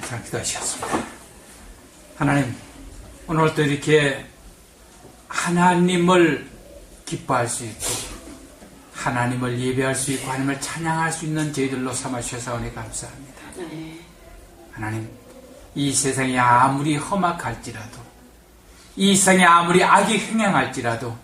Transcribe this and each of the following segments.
잘 기도하시겠습니다. 하나님, 오늘도 이렇게 하나님을 기뻐할 수 있고, 하나님을 예배할 수 있고, 하나님을 찬양할 수 있는 저희들로 삼아주셔서 감사합니다. 네. 하나님, 이 세상이 아무리 험악할지라도, 이 세상이 아무리 악이 횡행할지라도,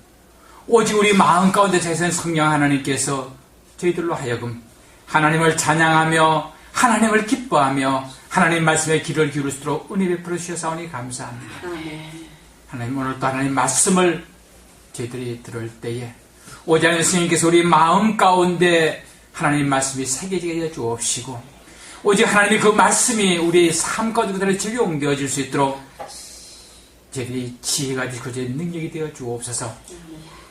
오직 우리 마음 가운데 계신 성령 하나님께서 저희들로 하여금 하나님을 찬양하며 하나님을 기뻐하며 하나님 말씀에 귀를 기울일 수 있도록 은혜 베풀어 주셔서 감사합니다. 네. 하나님 오늘도 하나님 말씀을 저희들이 들을 때에 오자는 스님께서 우리 마음 가운데 하나님 말씀이 새겨지게 해 주옵시고 오직 하나님의 그 말씀이 우리 삶 가운데 그대로 적용되어질 수 있도록 저희들이 지혜가 되고 저희 능력이 되어 주옵소서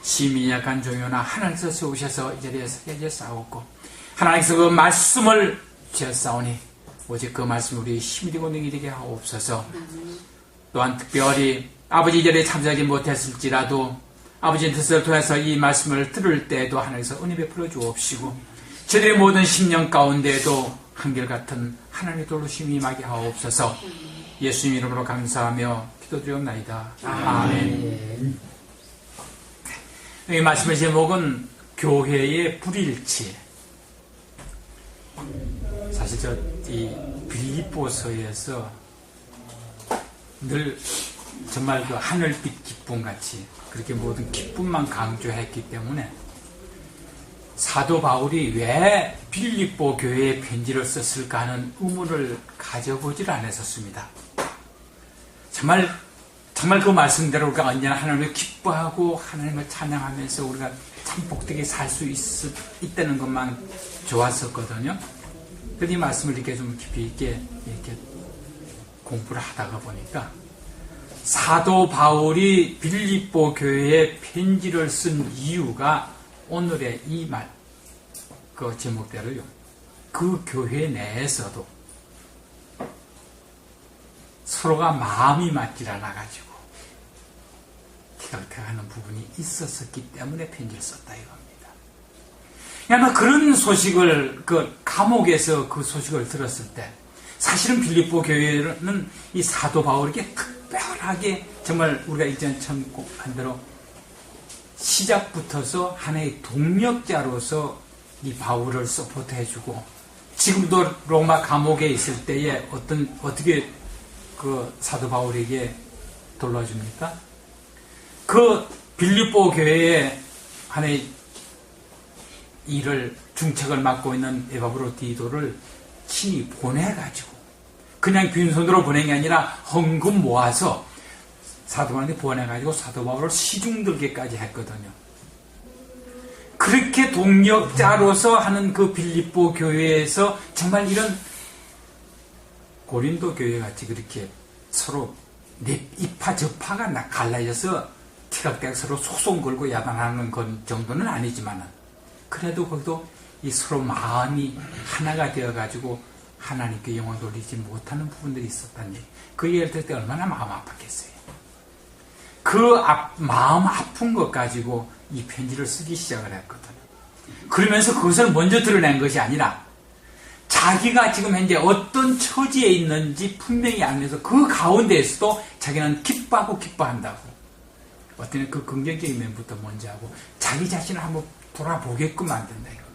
심히 약한 종요나 하나님께서 세우셔서 이 자리에 서게 싸웠고 하나님께서 그 말씀을 지었사오니 오직 그 말씀이 우리 힘이 되고 능이 되게 하옵소서 또한 특별히 아버지 이 자리에 참석하지 못했을지라도 아버지의 뜻을 통해서 이 말씀을 들을 때에도 하나님께서 은혜 베풀어 주옵시고 저들의 모든 심령 가운데에도 한결같은 하나님의 돌로심이 임하게 하옵소서 예수님 이름으로 감사하며 기도드리옵나이다. 아멘. 이 말씀의 제목은 교회의 불일치. 사실 저 이 빌립보서에서 늘 정말 그 하늘빛 기쁨 같이 그렇게 모든 기쁨만 강조했기 때문에 사도 바울이 왜 빌립보 교회에 편지를 썼을까 하는 의문을 가져보질 않았었습니다. 정말 정말 그 말씀대로 우리가 언제나 하나님을 기뻐하고 하나님을 찬양하면서 우리가 참 복되게 살 수 있다는 것만 좋았었거든요. 그런데 이 말씀을 이렇게 좀 깊이 있게 이렇게 공부를 하다가 보니까 사도 바울이 빌립보 교회에 편지를 쓴 이유가 오늘의 이 말, 그 제목대로요. 그 교회 내에서도 서로가 마음이 맞질 않아가지고 티격태격하는 부분이 있었었기 때문에 편지를 썼다 이겁 아마 그런 소식을 그 감옥에서 그 소식을 들었을 때 사실은 빌립보 교회는 이 사도 바울에게 특별하게 정말 우리가 이전 처음 한 대로 시작부터서 하나의 동력자로서 이 바울을 서포트해주고 지금도 로마 감옥에 있을 때에 어떤 어떻게 그 사도 바울에게 돌봐줍니까? 그 빌립보 교회에 하나의 일을 중책을 맡고 있는 에바브로 디도를 친히 보내가지고 그냥 빈손으로 보낸 게 아니라 헌금 모아서 사도관에 보내가지고 사도 바울을 시중 들게까지 했거든요. 그렇게 동력자로서 하는 그 빌립보 교회에서 정말 이런 고린도 교회 같이 그렇게 서로 이파 저파가 갈라져서 티각대각 서로 소송 걸고 야단하는 건 정도는 아니지만은 그래도 거기도 이 서로 마음이 하나가 되어가지고 하나님께 영원 돌리지 못하는 부분들이 있었다는 얘기. 그 얘기를 들을 때 얼마나 마음 아팠겠어요. 그 앞, 마음 아픈 것 가지고 이 편지를 쓰기 시작을 했거든요. 그러면서 그것을 먼저 드러낸 것이 아니라 자기가 지금 현재 어떤 처지에 있는지 분명히 알면서 그 가운데에서도 자기는 기뻐하고 기뻐한다고. 어떤 그 긍정적인 면부터 먼저 하고 자기 자신을 한번 돌아보게끔 만든다 이겁니다.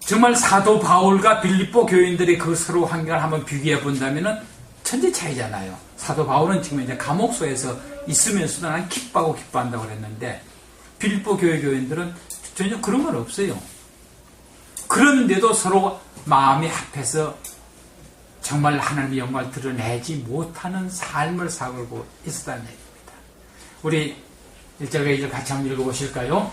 정말 사도 바울과 빌립보 교인들의 그 서로 환경을 한번 비교해 본다면은 천지 차이잖아요. 사도 바울은 지금 이제 감옥소에서 있으면서도 난 기뻐하고 기뻐한다고 그랬는데 빌립보 교회 교인들은 전혀 그런 건 없어요. 그런데도 서로 마음이 합해서 정말 하나님의 영광을 드러내지 못하는 삶을 살고 있었다는 얘기입니다. 우리 일절과 이절 같이 한번 읽어보실까요?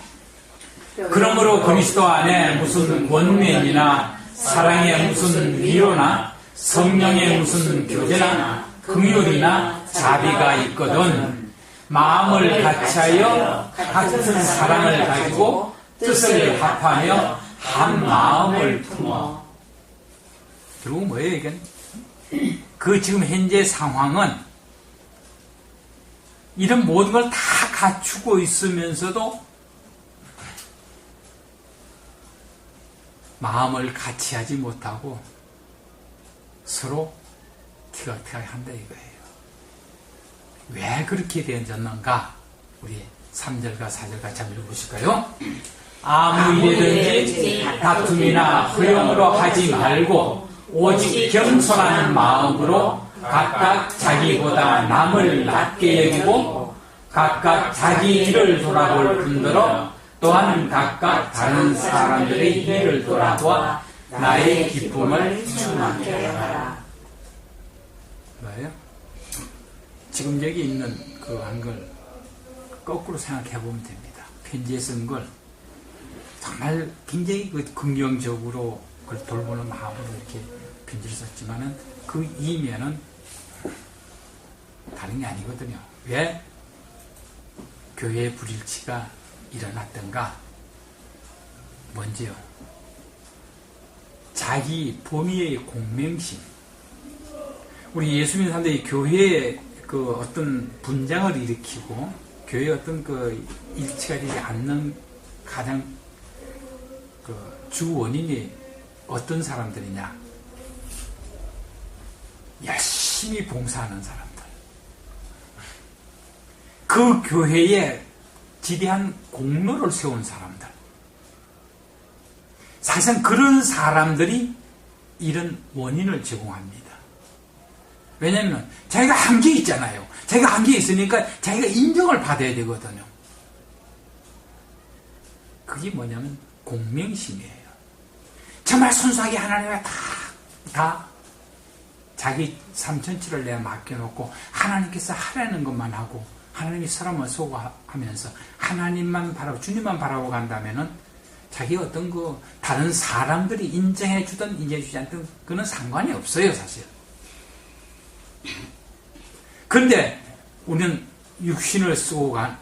그러므로 그리스도 안에 무슨 원면이나 사랑의 무슨 위로나 성령의 무슨 교제나 긍휼이나 자비가 있거든 마음을 같이하여 같은 사랑을 가지고 뜻을 합하며 한 마음을 품어 결국 뭐예요 이건? 그 지금 현재 상황은 이런 모든 걸 다 갖추고 있으면서도 마음을 같이 하지 못하고 서로 티격태격 한다 이거예요. 왜 그렇게 되었는가? 우리 3절과 4절 같이 한번 읽어보실까요? 아무 일이든지 다툼이나 허용으로 하지 말고 오직 겸손한 마음으로 각각 자기보다 남을 낮게 여기고 각각 자기 일을 돌아볼 뿐더러 또한 각각 다른 사람들의 일을 돌아보아 나의 기쁨을 충만케 하라. 뭐예요? 지금 여기 있는 그 한걸 거꾸로 생각해 보면 됩니다. 편지에 쓴 걸 정말 굉장히 그 긍정적으로 그걸 돌보는 마음으로 이렇게 편지를 썼지만은 그 이면은 다른 게 아니거든요. 왜 교회의 불일치가 일어났던가? 먼저요. 자기 범위의 공명심. 우리 예수 믿는 사람들이 교회에 그 어떤 분장을 일으키고 교회의 어떤 그 일치가 되지 않는 가장 그 주 원인이 어떤 사람들이냐? 열심히 봉사하는 사람들. 그 교회에 지대한 공로를 세운 사람들. 사실상 그런 사람들이 이런 원인을 제공합니다. 왜냐하면 자기가 한계 있잖아요. 자기가 한계 있으니까 자기가 인정을 받아야 되거든요. 그게 뭐냐면 공명심이에요. 정말 순수하게 하나님과 다, 다 자기 삼천치를 내가 맡겨놓고 하나님께서 하라는 것만 하고 하나님이 사람을 소거하면서 하나님만 바라고 주님만 바라고 간다면은 자기 어떤 그 다른 사람들이 인정해 주든 인정해 주지 않든 그는 상관이 없어요 사실. 그런데 우리는 육신을 쓰고 간,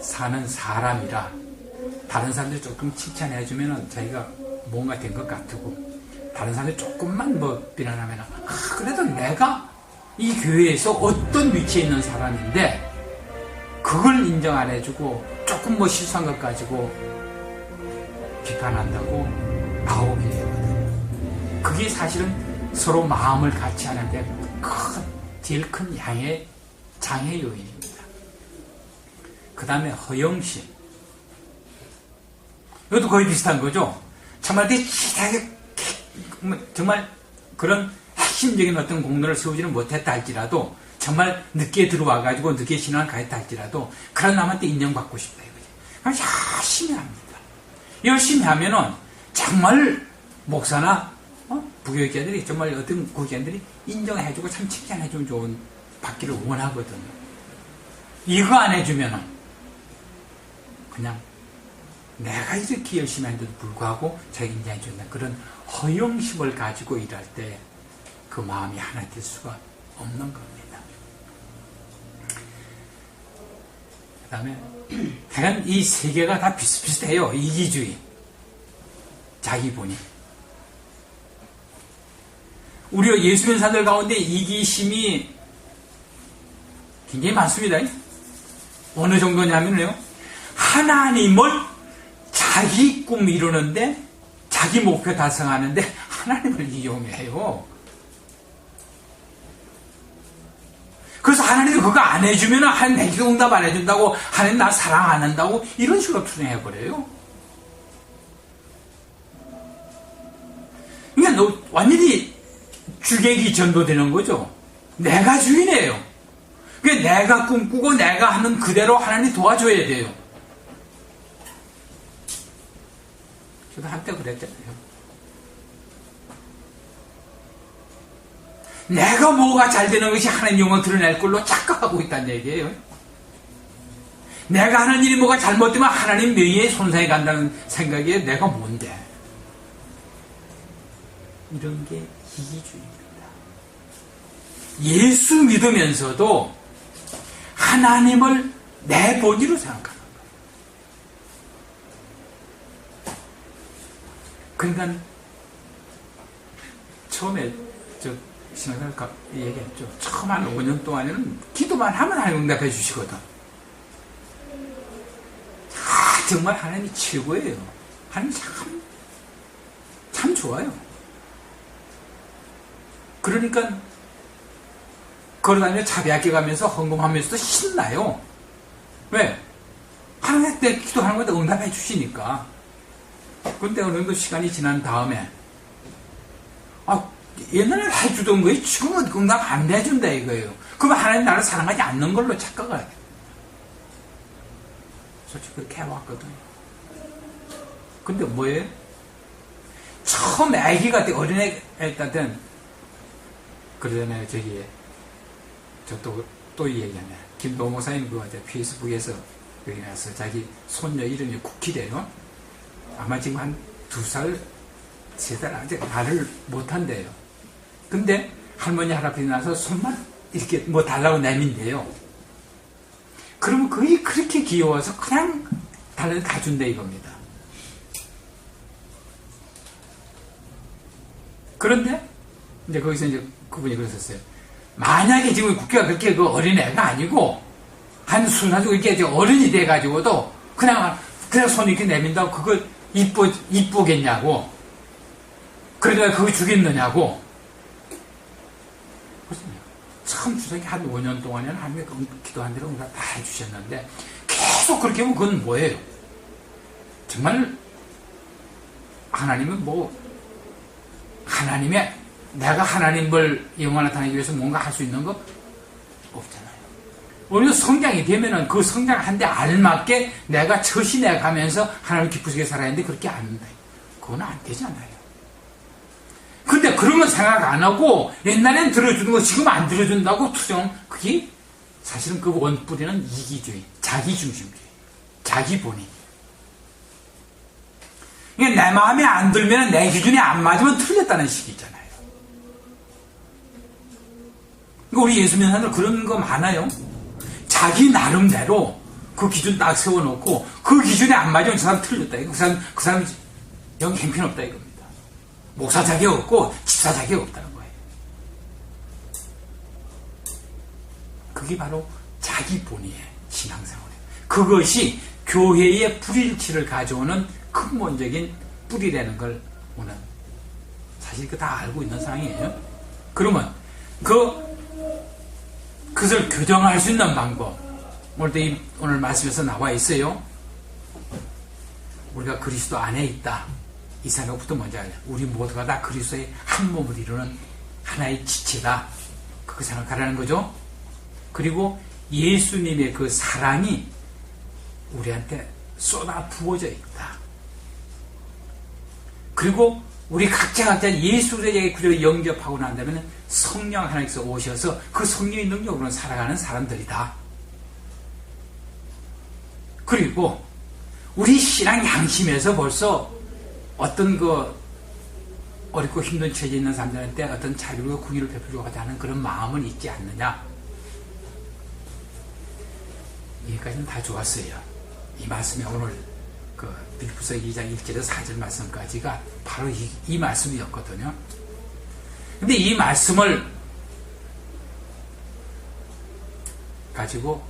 사는 사람이라 다른 사람들이 조금 칭찬해 주면은 자기가 뭔가 된 것 같고 다른 사람들이 조금만 뭐 비난하면 아, 그래도 내가 이 교회에서 어떤 위치에 있는 사람인데 그걸 인정 안 해주고 조금 뭐 실수한 것 가지고 비판한다고 나오게 되거든요. 그게 사실은 서로 마음을 같이 하는데 큰, 제일 큰 양의 장애 요인입니다. 그 다음에 허영심. 이것도 거의 비슷한 거죠. 정말 대치하게 정말 그런 핵심적인 어떤 공로를 세우지는 못했다 할지라도 정말 늦게 들어와가지고 늦게 신앙을 가했다 할지라도 그런 남한테 인정받고 싶다 이거지. 열심히 합니다. 열심히 하면은 정말 목사나 어? 부교육자들이 정말 어떤 구교자들이 인정해주고 참 칭찬해주면 좋은 받기를 원하거든요. 이거 안 해주면은 그냥 내가 이렇게 열심히 했는데도 불구하고 자기 인정해준다. 그런 허영심을 가지고 일할 때 그 마음이 하나 될 수가 없는 겁니다. 그 다음에 하여간 이 세 개가 다 비슷비슷해요. 이기주의. 자기 본인. 우리 예수 믿는 사람들 가운데 이기심이 굉장히 많습니다. 어느 정도냐면요. 하나님을 자기 꿈 이루는데 자기 목표 달성하는데 하나님을 이용해요. 그래서 하나님이 그거 안 해주면 하나님 내 기도 응답 안 해준다고 하나님 나 사랑 안 한다고 이런 식으로 투영해버려요. 그러니까 완전히 주객이 전도되는 거죠. 내가 주인이에요. 그러니까 내가 꿈꾸고 내가 하는 그대로 하나님 도와줘야 돼요. 저도 한때 그랬잖아요. 내가 뭐가 잘 되는 것이 하나님 영광 드러낼 걸로 착각하고 있다는 얘기예요. 내가 하는 일이 뭐가 잘못되면 하나님 명예에 손상이 간다는 생각에 내가 뭔데? 이런 게 이기주의입니다. 예수 믿으면서도 하나님을 내 본의로 생각하는 거예요. 그러니까 처음에 저 신학을 얘기했죠. 처음 한 5년 동안에는 기도만 하면 하나님 응답해 주시거든. 아, 정말 하나님이 최고예요. 하나님 참, 참 좋아요. 그러니까 걸어다니며 자비학교 가면서 헌금하면서도 신나요. 왜? 하나님 때 기도하는 건데 응답해 주시니까. 근데 어느 정도 시간이 지난 다음에 아 옛날에 해주던 거에 지금은 응답 안 해준다 이거예요. 그러면 하나님 나를 사랑하지 않는 걸로 착각을 해요. 솔직히 그렇게 해왔거든요. 근데 뭐예요? 처음 애기가 때 어린애 때든 그러잖아요. 저기 저 또 또 얘기하네. 김동호 목사님 그 페이스북에서 여기 나서 자기 손녀 이름이 쿠키래요. 아마 지금 한 두 살, 세 살 아직 말을 못한대요. 근데 할머니 할아버지 나서 손만 이렇게 뭐 달라고 내민대요. 그러면 거의 그렇게 귀여워서 그냥 달라도 다 준대 이겁니다. 그런데 이제 거기서 이제 그분이 그러셨어요. 만약에 지금 국회가 그렇게 그 어린애가 아니고 한 순간도 이렇게 어른이 돼가지고도 그냥 그냥 손 이렇게 내민다고 그걸 이쁘 이쁘겠냐고 그러니까 그거 주겠느냐고 참 주석이 한 5년 동안에는 하나님의 기도한 대로 응답 다 해주셨는데 계속 그렇게 하면 그건 뭐예요? 정말 하나님은 뭐 하나님의 내가 하나님을 영화 나타내기 위해서 뭔가 할 수 있는 거 없잖아요. 오히려 성장이 되면은 그 성장한데 알맞게 내가 처신해 가면서 하나님 기쁘시게 살아야 하는데 그렇게 안 된다. 그건 안 되잖아요. 그런 건 생각 안 하고 옛날엔 들어주는 거 지금 안 들어준다고 투정 그게 사실은 그 원뿌리는 이기주의, 자기중심주의, 자기본위. 그러니까 내 마음에 안 들면 내 기준에 안 맞으면 틀렸다는 식이잖아요. 그러니까 우리 예수 믿는 사람들 그런 거 많아요. 자기 나름대로 그 기준 딱 세워놓고 그 기준에 안 맞으면 저 사람 틀렸다. 그 사람, 그 사람 영 형편없다 이겁니다. 목사 자격 없고 집사 자격 없다는 거예요. 그게 바로 자기 본의의 신앙생활이에요. 그것이 교회의 불일치를 가져오는 근본적인 뿌리라는 걸 오늘 사실 그 다 알고 있는 상황이에요. 그러면 그 그것을 교정할 수 있는 방법 오늘 말씀에서 나와 있어요. 우리가 그리스도 안에 있다. 이 생각부터 먼저 하자. 우리 모두가 다 그리스도의 한 몸을 이루는 하나의 지체다. 그거 생각하라는 거죠. 그리고 예수님의 그 사랑이 우리한테 쏟아 부어져 있다. 그리고 우리 각자 각자 예수의 구절을 영접하고 난다면 성령 하나님께서 오셔서 그 성령의 능력으로 살아가는 사람들이다. 그리고 우리 신앙 양심에서 벌써 어떤 그 어렵고 힘든 처지에 있는 사람들한테 어떤 자비로 궁의를 베풀려고 하자는 그런 마음은 있지 않느냐. 여기까지는 다 좋았어요. 이 말씀이 오늘 그 빌리프서 2장 1절에서 4절 말씀까지가 바로 이, 이 말씀이었거든요. 근데 이 말씀을 가지고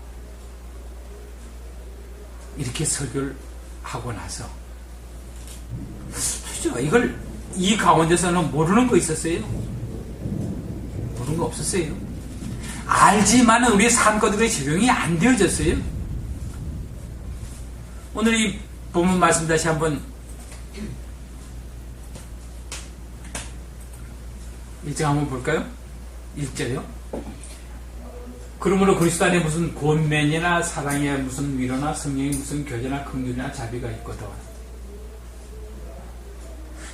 이렇게 설교를 하고 나서 그죠? 이걸 이 가운데서는 모르는 거 있었어요? 모르는 거 없었어요? 알지만 은 우리의 삶거들에 적용이 안 되어졌어요? 오늘 이 본문 말씀 다시 한번 1장 한번 볼까요? 1절이요. 그러므로 그리스도 안에 무슨 권면이나 사랑에 무슨 위로나 성령이 무슨 교제나 긍휼이나 자비가 있거든.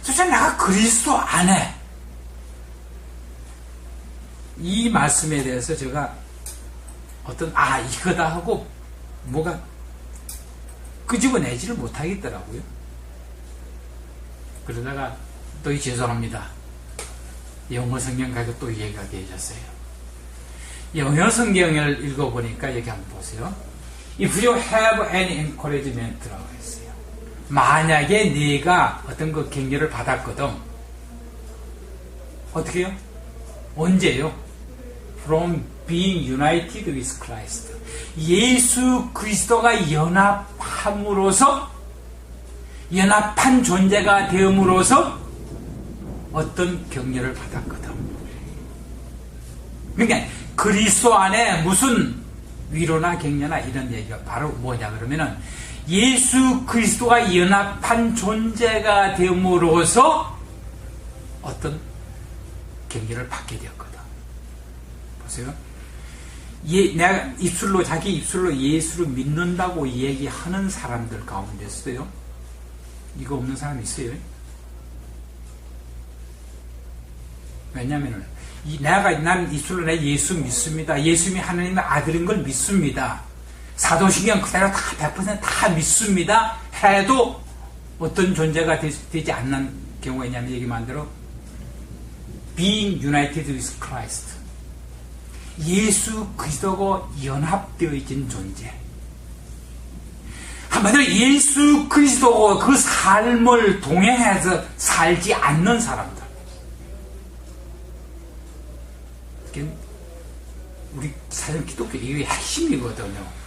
도대체 내가 그리스도 안에 이 말씀에 대해서 제가 어떤 아 이거다 하고 뭐가 끄집어내지를 못하겠더라고요. 그러다가 또 죄송합니다. 영어 성경 가지고 또 얘기하게 해줬어요. 영어 성경을 읽어보니까 여기 한번 보세요. If you have any encouragement라고 했어요. 만약에 네가 어떤 그 격려를 받았거든. 어떻게 해요? 언제요? From being united with Christ. 예수 그리스도가 연합함으로써 연합한 존재가 되음으로써 어떤 격려를 받았거든. 그러니까 그리스도 안에 무슨 위로나 격려나 이런 얘기가 바로 뭐냐 그러면은 예수 그리스도가 연합한 존재가 됨으로써 어떤 격려를 받게 되었거든. 보세요. 예, 내가 입술로 자기 입술로 예수를 믿는다고 얘기하는 사람들 가운데서요. 이거 없는 사람 있어요? 왜냐면은 이 내가 난 입술로 내 예수 믿습니다. 예수님이 하나님의 아들인 걸 믿습니다. 사도신경 그대로 다 100%다 믿습니다. 해도 어떤 존재가 되, 지 않는 경우가 있냐면 얘기만 대로 being united with Christ 예수 그리스도가 연합되어진 존재 한마디로 예수 그리스도가 그 삶을 동행해서 살지 않는 사람들 우리 사실 기독교 이게 핵심이거든요.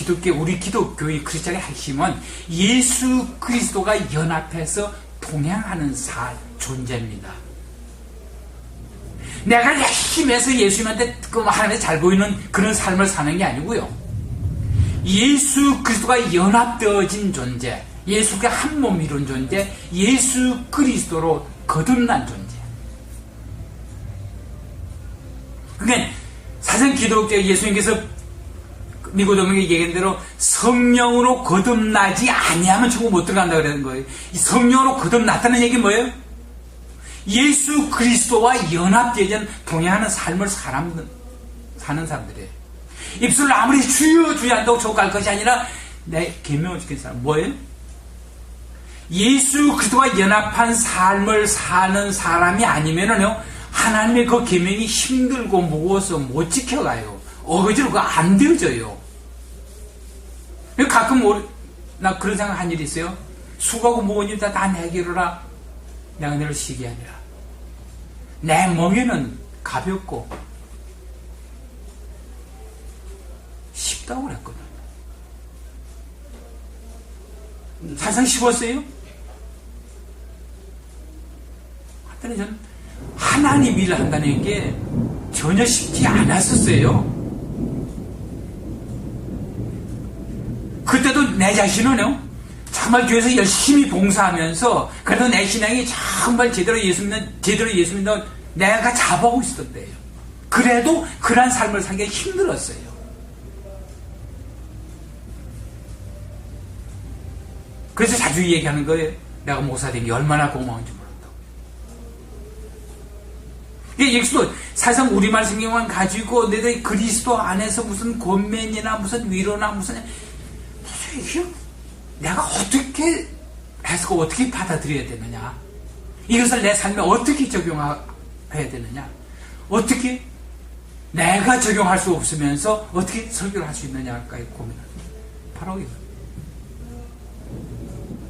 기독교 우리 기독교의 크리스천의 핵심은 예수 그리스도가 연합해서 동행하는 사 존재입니다. 내가 열심히 해서 예수님한테 그 하나님에 잘 보이는 그런 삶을 사는 게 아니고요. 예수 그리스도가 연합되어진 존재, 예수가 한 몸 이룬 존재, 예수 그리스도로 거듭난 존재. 그러니까 사실 기독교 예수님께서 니고도에게 얘기한 대로 성령으로 거듭나지 아니하면 천국 못 들어간다 그러는 거예요. 이 성령으로 거듭났다는 얘기 뭐예요? 예수 그리스도와 연합되어 동행하는 삶을 사람 사는 사람들이에요. 입술로 아무리 주여 주여 한다고 족할 것이 아니라 내 계명을 지키는 사람 뭐예요? 예수 그리스도와 연합한 삶을 사는 사람이 아니면은요 하나님의 그 계명이 힘들고 무거워서 못 지켜가요. 어거지로 그거 안 되어져요. 가끔 우리, 나 그런 생각 한 일이 있어요. 수고하고 무거운 일다 다 내기로라. 내가 너를 시기 아니라. 내 멍에는 가볍고 쉽다고 그랬거든. 사상 쉬웠어요? 하더니 저는 하나님 일을 한다는 게 전혀 쉽지 않았었어요. 그때도 내 자신은요, 정말 교회에서 열심히 봉사하면서, 그래도 내 신앙이 정말 제대로 예수 믿는, 제대로 예수 믿는 내가 잡아오고 있었던 때예요. 그래도 그러한 삶을 살기 힘들었어요. 그래서 자주 얘기하는 거예요. 내가 목사 된 게 얼마나 고마운지 몰랐다고. 이 예수도 사실상 우리말 성경만 가지고 내가 그리스도 안에서 무슨 권면이나 무슨 위로나 무슨 이게 내가 어떻게 해서 어떻게 받아들여야 되느냐? 이것을 내 삶에 어떻게 적용해야 되느냐? 어떻게 내가 적용할 수 없으면서 어떻게 설교를 할 수 있느냐까지 고민합니다. 바로 이거.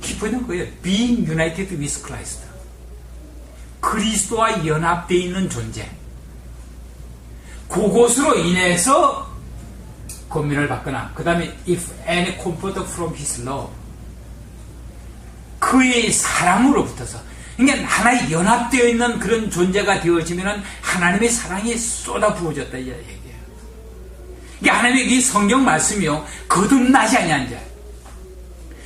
기본은 거예요. Being united with Christ. 그리스도와 연합되어 있는 존재. 그것으로 인해서 고민을 받거나 그 다음에 if any comfort from his love 그의 사랑으로부터서 그러니까 하나의 연합되어 있는 그런 존재가 되어지면 하나님의 사랑이 쏟아 부어졌다 이 얘기예요. 이게 하나님의 이 성경 말씀이요 거듭나지 아니한 자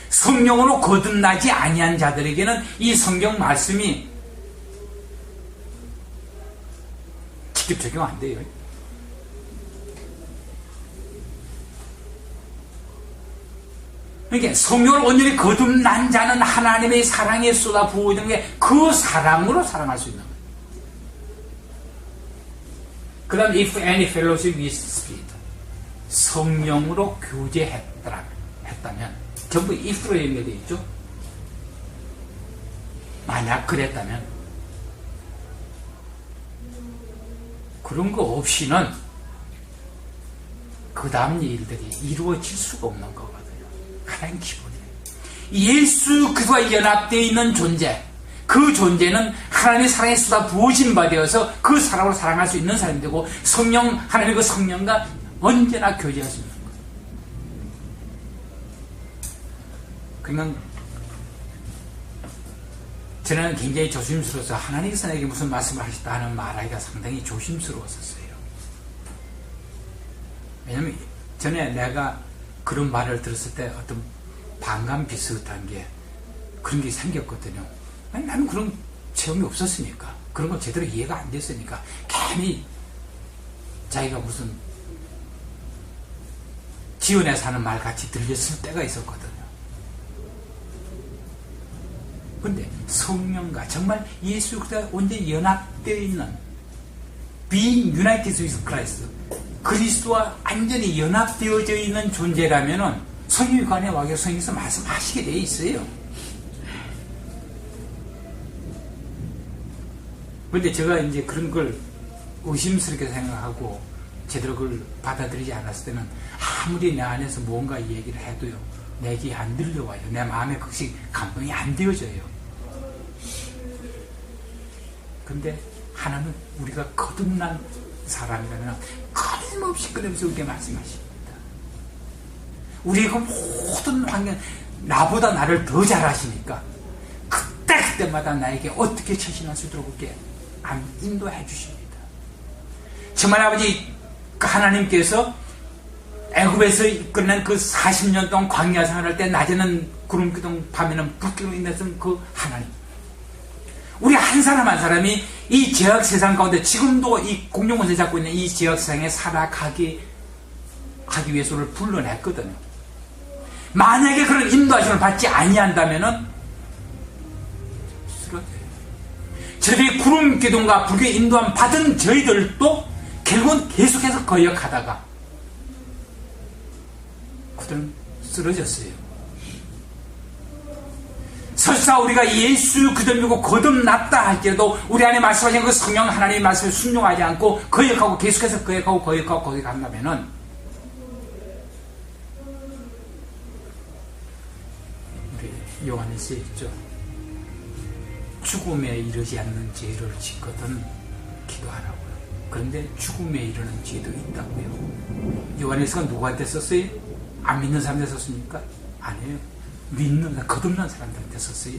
성령으로 거듭나지 아니한 자들에게는 이 성경 말씀이 직접 적용 안 돼요. 그러니까 성령을 온전히 거듭난 자는 하나님의 사랑에 쏟아 부어지는 게 그 사랑으로 사랑할 수 있는 거예요. 그 다음 if any fellowship with spirit 성령으로 교제했더라 했다면 전부 if로 연결되어 있죠. 만약 그랬다면 그런 거 없이는 그 다음 일들이 이루어질 수가 없는 거거든요. 가장 기본이에요. 예수 그리스도와 연합되어 있는 존재, 그 존재는 하나님의 사랑에 쏟아 부어진 바 되어서 그 사랑으로 사랑할 수 있는 사람이 되고 성령, 하나님의 그 성령과 언제나 교제할 수 있는 거예요. 그러니까 저는 굉장히 조심스러워서 하나님께서 내게 무슨 말씀을 하셨다 하는 말하기가 상당히 조심스러웠었어요. 왜냐면 전에 내가 그런 말을 들었을 때 어떤 반감 비슷한 게 그런 게 생겼거든요. 아니, 나는 그런 체험이 없었으니까. 그런 거 제대로 이해가 안 됐으니까. 괜히 자기가 무슨 지원에 사는 말 같이 들렸을 때가 있었거든요. 근데 성령과 정말 예수 그리스도와 완전히 연합되어 있는 being united with Christ 그리스도와 완전히 연합되어져 있는 존재라면은 와서 성령에서 말씀하시게 돼 있어요. 근데 제가 이제 그런 걸 의심스럽게 생각하고 제대로 그걸 받아들이지 않았을 때는 아무리 내 안에서 뭔가 얘기를 해도요 내게 안 들려와요 내 마음에 그것이 감동이 안 되어져요 근데 하나는 우리가 거듭난 사람이라면 끊임없이 끊임없이 우리에게 말씀하십니다. 우리의 그 모든 환경 나보다 나를 더 잘하시니까 그때 그때마다 나에게 어떻게 처신할 수 있도록 그렇게 인도해 주십니다. 정말 아버지 그 하나님께서 애굽에서 이끌어낸 그 40년 동안 광야 생활할 때 낮에는 구름 기둥 밤에는 불기로 인해서 그 하나님 우리 한 사람 한 사람이 이 제약 세상 가운데 지금도 이 공룡원을 잡고 있는 이 제약 세상에 살아가기 하기 위해서를 불러냈거든요. 만약에 그런 인도하심을 받지 아니한다면은 쓰러져요. 저들이 구름 기둥과 불교의 인도함 받은 저희들도 결국은 계속해서 거역하다가 그들은 쓰러졌어요. 설사 우리가 예수 믿고 거듭났다 할지라도 우리 안에 말씀하신 그 성령 하나님의 말씀을 순종하지 않고 거역하고 계속해서 거역하고 거역하고 거역한다면은 우리 요한에서 있죠. 죽음에 이르지 않는 죄를 짓거든 기도하라고요. 그런데 죽음에 이르는 죄도 있다고요. 요한에서가 누구한테 썼어요? 안 믿는 사람한테 썼습니까? 아니에요. 믿는, 거듭난 사람들한테 썼어요.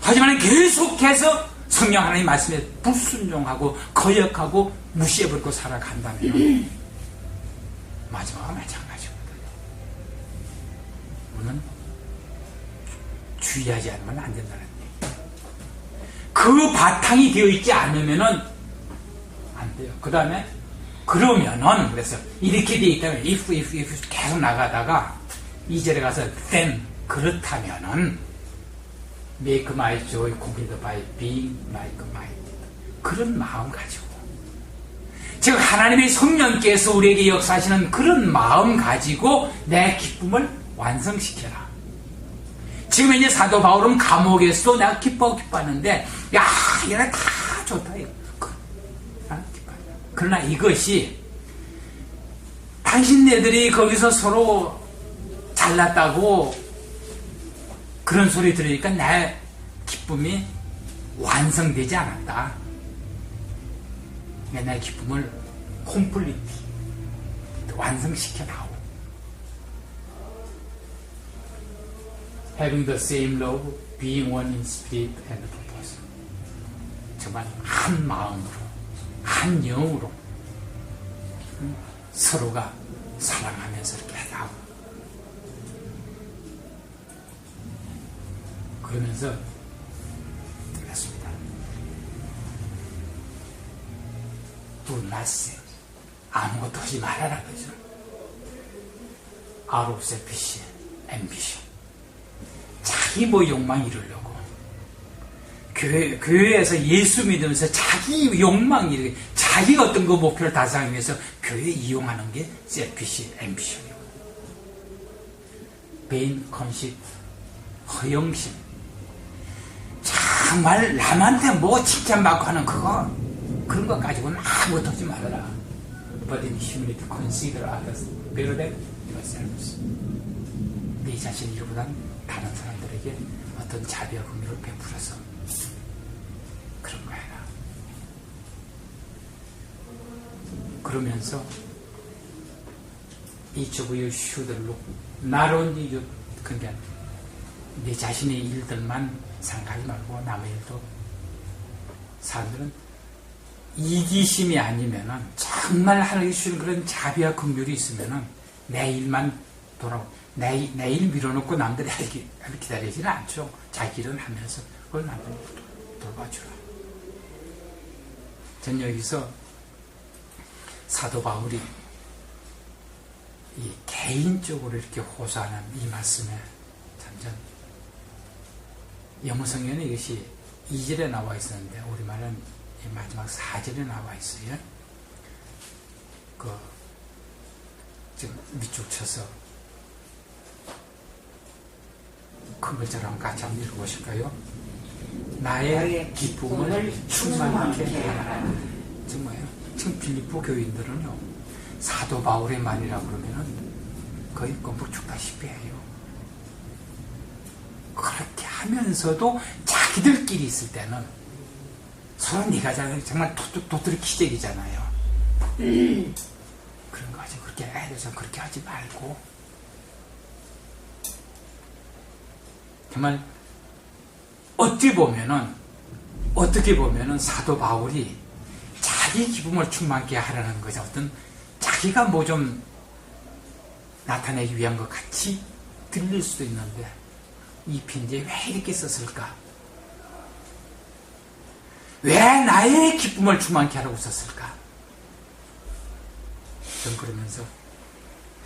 하지만 계속해서 성령 하나님 말씀에 불순종하고 거역하고 무시해버리고 살아간다면 마지막은 마찬가지거든요. 우리는 주의하지 않으면 안 된다는 얘기. 그 바탕이 되어 있지 않으면은 안 돼요. 그 다음에 그러면은 그래서 이렇게 되어 있다면 if, if, if 계속 나가다가 2절에 가서 then 그렇다면은 make my joy complete by being like minded 그런 마음 가지고. 즉 하나님의 성령께서 우리에게 역사하시는 그런 마음 가지고 내 기쁨을 완성시켜라. 지금 이제 사도 바울은 감옥에서 내가 기뻐 기뻐하는데 야 얘네 다 좋다 이거. 그러나 이것이 당신네들이 거기서 서로 잘났다고 그런 소리 들으니까 내 기쁨이 완성되지 않았다. 내 기쁨을 콤플리티 완성시켜 나오. Having the same love, being one in spirit and purpose. 정말 한 마음으로, 한 영으로 서로가 사랑하면서 이렇게 하고 그러면서. Do nothing. 아무것도 하지 말아라 그죠. Of selfish ambition. 자기 뭐 욕망 이루려고. 교회, 교회에서 예수 믿으면서 자기 욕망 이루게, 자기 어떤 그 목표를 달성하기 위해서 교회 이용하는 게 selfish ambition이거든요. 베인 컨식, 허영심, 정말 남한테 뭐 칭찬받고 하는 그거 그런 것 가지고는 아무것도 하지 말아라. But in humility consider others better than yourselves. 네 자신 일보다 다른 사람들에게 어떤 자비와 긍휼을 베풀어서 그런 거 해라. 그러면서 should look not only you 그게 내 자신의 일들만 생각하지 말고 남의 일도 사람들은 이기심이 아니면은 정말 하나님 주시는 그런 자비와 긍휼이 있으면은 내 일만 돌아오 내, 내 일 밀어놓고 남들이 기다리지는 않죠. 자기 일은 하면서 그걸 남들 돌봐주라. 전 여기서 사도 바울이 이 개인적으로 이렇게 호소하는 이 말씀에 참전 영어 성경에 이것이 2절에 나와 있었는데 우리말은 마지막 4절에 나와 있어요. 그 지금 밑줄 쳐서 큰 글자로 같이 한번 읽어보실까요? 나의 기쁨을 충만하게. 지금 뭐예요? 지금 빌리포 교인들은요, 사도 바울의 말이라 그러면은 거의 껌뻑 죽다시피 해요. 하면서도 자기들끼리 있을 때는 서로 네가 정말 도토리 기적이잖아요. 그런 거 하지. 그렇게 애들 좀 그렇게 하지 말고 정말 어찌 보면은 어떻게 보면은 사도 바울이 자기 기쁨을 충만케 하라는 거죠. 어떤 자기가 뭐 좀 나타내기 위한 것 같이 들릴 수도 있는데 이 편지에 왜 이렇게 썼을까? 왜 나의 기쁨을 충만케 하라고 썼을까? 전 그러면서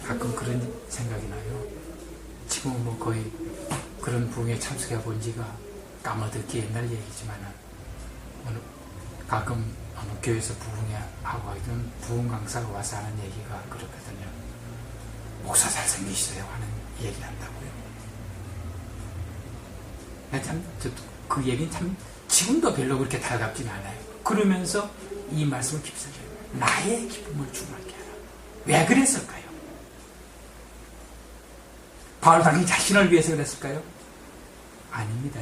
가끔 그런 생각이 나요. 지금 뭐 거의 그런 부흥에 참석해 본 지가 까마득히 옛날 얘기지만은 어느 가끔 어느 교회에서 부흥에 하고 하던 부흥 강사가 와서 하는 얘기가 그렇거든요. 목사 잘생기시어요 하는 얘기 한다고요. 참, 그 얘기는 참 지금도 별로 그렇게 달갑진 않아요. 그러면서 이 말씀을 깊숙이 나의 기쁨을 충만케 하라. 왜 그랬을까요? 바울 당시 자신을 위해서 그랬을까요? 아닙니다.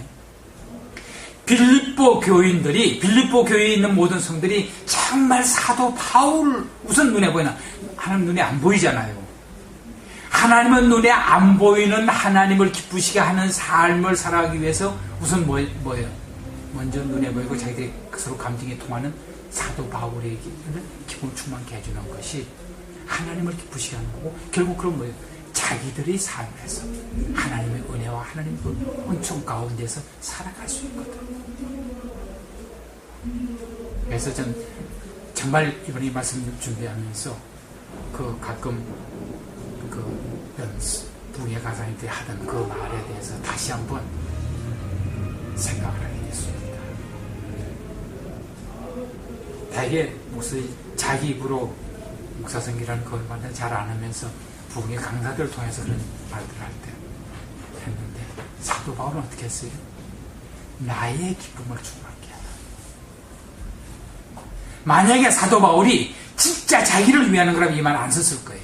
빌립보 교인들이 빌립보 교회에 있는 모든 성들이 정말 사도 바울 우선 눈에 보이나 하나님 눈에 안 보이잖아요. 하나님은 눈에 안 보이는 하나님을 기쁘시게 하는 삶을 살아가기 위해서 우선 뭐, 뭐예요? 먼저 눈에 보이고 자기들이 서로 감정이 통하는 사도 바울에게 기쁨을 충만케 해주는 것이 하나님을 기쁘시게 하는 거고 결국 그런 뭐예요? 자기들의 삶에서 하나님의 은혜와 하나님의 그 은총 가운데서 살아갈 수 있거든. 그래서 전 정말 이번에 이 말씀 준비하면서 그 가끔 그 부의 가장님들이 하던 그 말에 대해서 다시 한번 생각을 하게 됐습니다. 대개 목사님 자기 입으로 목사성기라는 그걸 완전 잘안 하면서 부흥의 강사들을 통해서 그런 말들을 할 때 했는데 사도 바울은 어떻게 했어요? 나의 기쁨을 충만케 하라. 만약에 사도 바울이 진짜 자기를 위하는 거라면 이 말 안 썼을 거예요.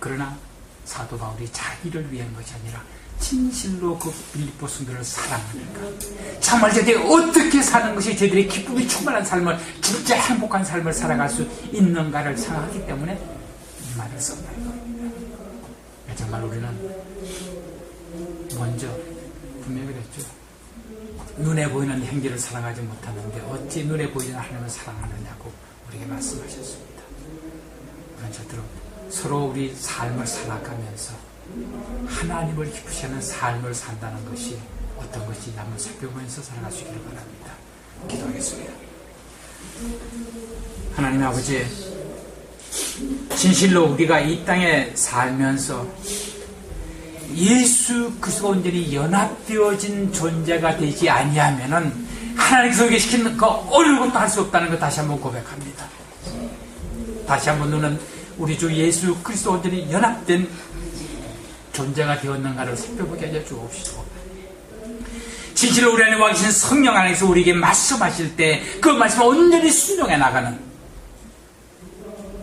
그러나 사도 바울이 자기를 위한 것이 아니라 진실로 그 빌립보 성도를 사랑하니까 정말 저들이 어떻게 사는 것이 저들의 기쁨이 충만한 삶을 진짜 행복한 삶을 살아갈 수 있는가를 생각하기 때문에 이 말을 썼다 이겁니다. 정말 우리는 먼저 분명히 그랬죠. 눈에 보이는 행기를 사랑하지 못하는데 어찌 눈에 보이는 하나님을 사랑하느냐고 우리에게 말씀하셨습니다. 그런 저들은 서로 우리 삶을 살아가면서 하나님을 기쁘시는 삶을 산다는 것이 어떤 것인지 한번 살펴보면서 살아갈 수 있기를 바랍니다. 기도하겠습니다. 하나님 아버지, 진실로 우리가 이 땅에 살면서 예수 그리스도 온전히 연합되어진 존재가 되지 아니하면은 하나님께서 소개시키는 그 어려운 것도 할 수 없다는 것 다시 한번 고백합니다. 다시 한번 눈은 우리 주 예수 그리스도 온전히 연합된 존재가 되었는가를 살펴보게 하여 주옵시고 진실로 우리 안에 와 계신 성령 안에서 우리에게 말씀하실 때 그 말씀을 온전히 순종해 나가는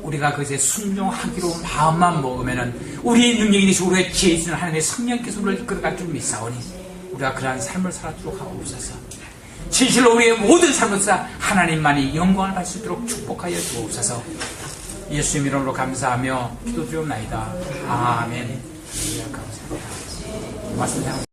우리가 그것에 순종하기로 마음만 먹으면은 우리의 능력이 되시고 우리의 지혜 있는 하나님의 성령께서 우리를 이끌어갈 줄 믿사오니 우리가 그러한 삶을 살아도록 하옵소서. 진실로 우리의 모든 삶을 사 하나님만이 영광을 받을 수 있도록 축복하여 주옵소서 예수님 이름으로 감사하며 기도 드리옵나이다. 아멘. 감사합니다. 말씀 잘